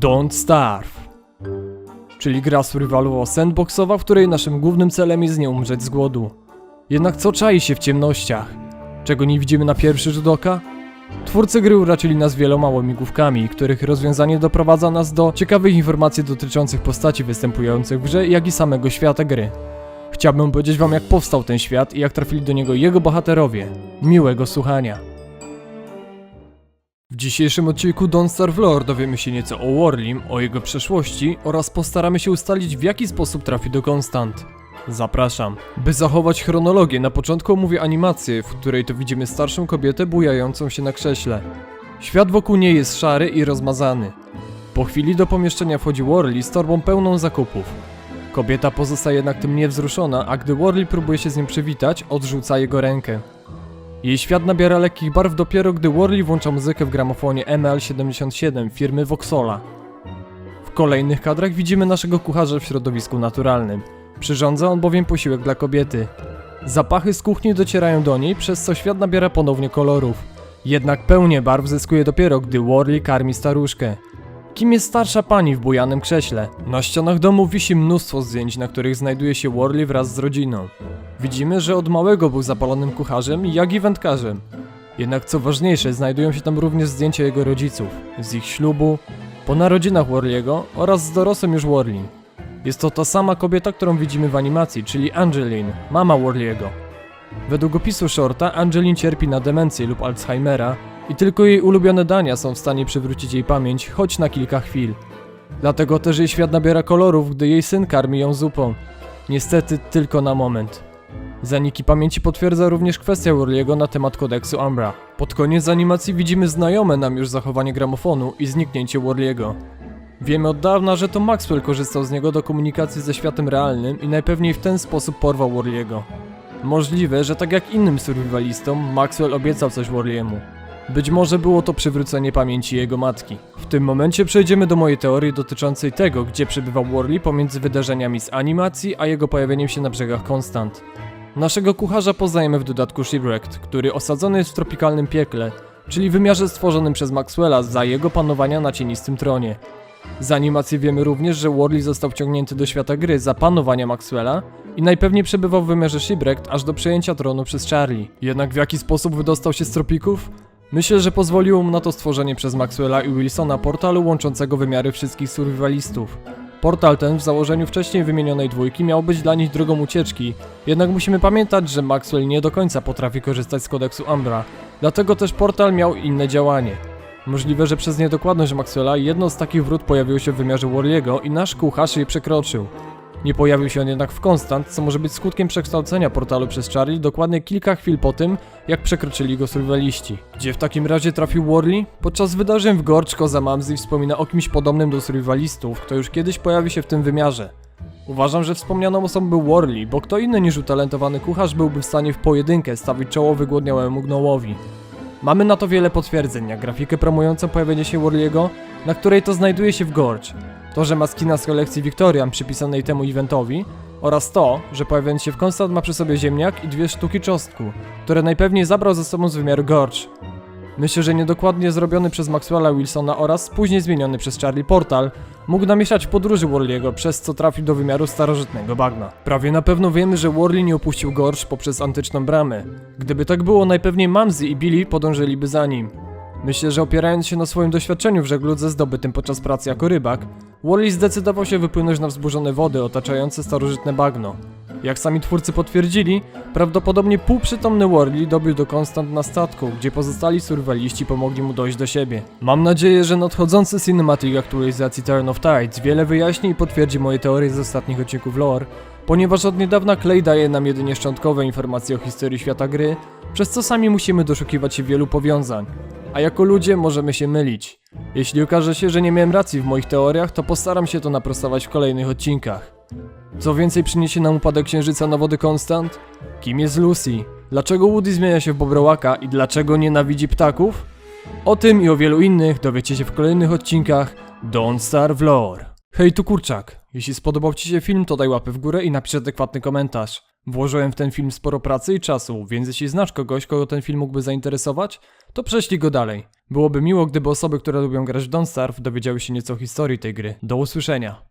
Don't Starve, czyli gra survivalowo-sandboxowa, w której naszym głównym celem jest nie umrzeć z głodu. Jednak co czai się w ciemnościach? Czego nie widzimy na pierwszy rzut oka? Twórcy gry uraczyli nas wieloma łamigłówkami, których rozwiązanie doprowadza nas do ciekawych informacji dotyczących postaci występujących w grze, jak i samego świata gry. Chciałbym powiedzieć wam jak powstał ten świat i jak trafili do niego jego bohaterowie. Miłego słuchania. W dzisiejszym odcinku Don't Starve Lore dowiemy się nieco o Warlim, o jego przeszłości oraz postaramy się ustalić w jaki sposób trafi do Konstant. Zapraszam. By zachować chronologię, na początku omówię animację, w której to widzimy starszą kobietę bujającą się na krześle. Świat wokół niej jest szary i rozmazany. Po chwili do pomieszczenia wchodzi Warli z torbą pełną zakupów. Kobieta pozostaje jednak tym niewzruszona, a gdy Warli próbuje się z nią przywitać, odrzuca jego rękę. Jej świat nabiera lekkich barw dopiero gdy Warli włącza muzykę w gramofonie ML77 firmy Voxola. W kolejnych kadrach widzimy naszego kucharza w środowisku naturalnym. Przyrządza on bowiem posiłek dla kobiety. Zapachy z kuchni docierają do niej, przez co świat nabiera ponownie kolorów. Jednak pełnię barw zyskuje dopiero, gdy Warli karmi staruszkę. Kim jest starsza pani w bujanym krześle? Na ścianach domu wisi mnóstwo zdjęć, na których znajduje się Warli wraz z rodziną. Widzimy, że od małego był zapalonym kucharzem, jak i wędkarzem. Jednak co ważniejsze, znajdują się tam również zdjęcia jego rodziców, z ich ślubu, po narodzinach Warliego oraz z dorosłym już Warli. Jest to ta sama kobieta, którą widzimy w animacji, czyli Angeline, mama Warliego. Według opisu Shorta, Angeline cierpi na demencję lub Alzheimera i tylko jej ulubione dania są w stanie przywrócić jej pamięć, choć na kilka chwil. Dlatego też jej świat nabiera kolorów, gdy jej syn karmi ją zupą. Niestety tylko na moment. Zaniki pamięci potwierdza również kwestia Warliego na temat kodeksu Umbra. Pod koniec animacji widzimy znajome nam już zachowanie gramofonu i zniknięcie Warliego. Wiemy od dawna, że to Maxwell korzystał z niego do komunikacji ze światem realnym i najpewniej w ten sposób porwał Warliego. Możliwe, że tak jak innym survivalistom, Maxwell obiecał coś Warliemu. Być może było to przywrócenie pamięci jego matki. W tym momencie przejdziemy do mojej teorii dotyczącej tego, gdzie przebywał Warley pomiędzy wydarzeniami z animacji, a jego pojawieniem się na brzegach Konstant. Naszego kucharza poznajemy w dodatku Shipwrecked, który osadzony jest w tropikalnym piekle, czyli wymiarze stworzonym przez Maxwella za jego panowania na cienistym tronie. Z animacji wiemy również, że Warley został wciągnięty do świata gry za panowania Maxwella i najpewniej przebywał w wymiarze Shipwrecked aż do przejęcia tronu przez Charlie. Jednak w jaki sposób wydostał się z tropików? Myślę, że pozwoliło mu na to stworzenie przez Maxwella i Wilsona portalu łączącego wymiary wszystkich survivalistów. Portal ten w założeniu wcześniej wymienionej dwójki miał być dla nich drogą ucieczki, jednak musimy pamiętać, że Maxwell nie do końca potrafi korzystać z kodeksu Umbra, dlatego też portal miał inne działanie. Możliwe, że przez niedokładność Maxwella jedno z takich wrót pojawiło się w wymiarze Warliego i nasz kucharz je przekroczył. Nie pojawił się on jednak w Konstant, co może być skutkiem przekształcenia portalu przez Charlie dokładnie kilka chwil po tym, jak przekroczyli go survivaliści. Gdzie w takim razie trafił Warley? Podczas wydarzeń w Gorcz Koza Mamzy wspomina o kimś podobnym do survivalistów, kto już kiedyś pojawi się w tym wymiarze. Uważam, że wspomnianą osobą był Warley, bo kto inny niż utalentowany kucharz byłby w stanie w pojedynkę stawić czoło wygłodniałemu gnołowi. Mamy na to wiele potwierdzeń, jak grafikę promującą pojawienie się Warliego, na której to znajduje się w Gorge, to, że ma skina z kolekcji Victorian przypisanej temu eventowi oraz to, że pojawiając się w Konstant ma przy sobie ziemniak i dwie sztuki czosnku, które najpewniej zabrał ze sobą z wymiaru Gorge. Myślę, że niedokładnie zrobiony przez Maxwella Wilsona oraz później zmieniony przez Charlie Portal mógł namieszać w podróży Warliego, przez co trafił do wymiaru starożytnego bagna. Prawie na pewno wiemy, że Warley nie opuścił Gorge poprzez antyczną bramę. Gdyby tak było, najpewniej Mamzy i Billy podążyliby za nim. Myślę, że opierając się na swoim doświadczeniu w żegludze zdobytym podczas pracy jako rybak, Wally zdecydował się wypłynąć na wzburzone wody otaczające starożytne bagno. Jak sami twórcy potwierdzili, prawdopodobnie półprzytomny Warley dobił do Konstant na statku, gdzie pozostali survivaliści pomogli mu dojść do siebie. Mam nadzieję, że nadchodzący cinematic aktualizacji Turn of Tides wiele wyjaśni i potwierdzi moje teorie z ostatnich odcinków lore, ponieważ od niedawna Clay daje nam jedynie szczątkowe informacje o historii świata gry, przez co sami musimy doszukiwać się wielu powiązań a jako ludzie możemy się mylić. Jeśli okaże się, że nie miałem racji w moich teoriach, to postaram się to naprostować w kolejnych odcinkach. Co więcej przyniesie nam upadek księżyca na wody Konstant? Kim jest Lucy? Dlaczego Woody zmienia się w Bobrołaka i dlaczego nienawidzi ptaków? O tym i o wielu innych dowiecie się w kolejnych odcinkach Don't Starve Lore. Hej, tu Kurczak. Jeśli spodobał Ci się film, to daj łapę w górę i napisz adekwatny komentarz. Włożyłem w ten film sporo pracy i czasu, więc jeśli znasz kogoś, kogo ten film mógłby zainteresować, to prześlij go dalej. Byłoby miło, gdyby osoby, które lubią grać w Don't Starve, dowiedziały się nieco o historii tej gry. Do usłyszenia.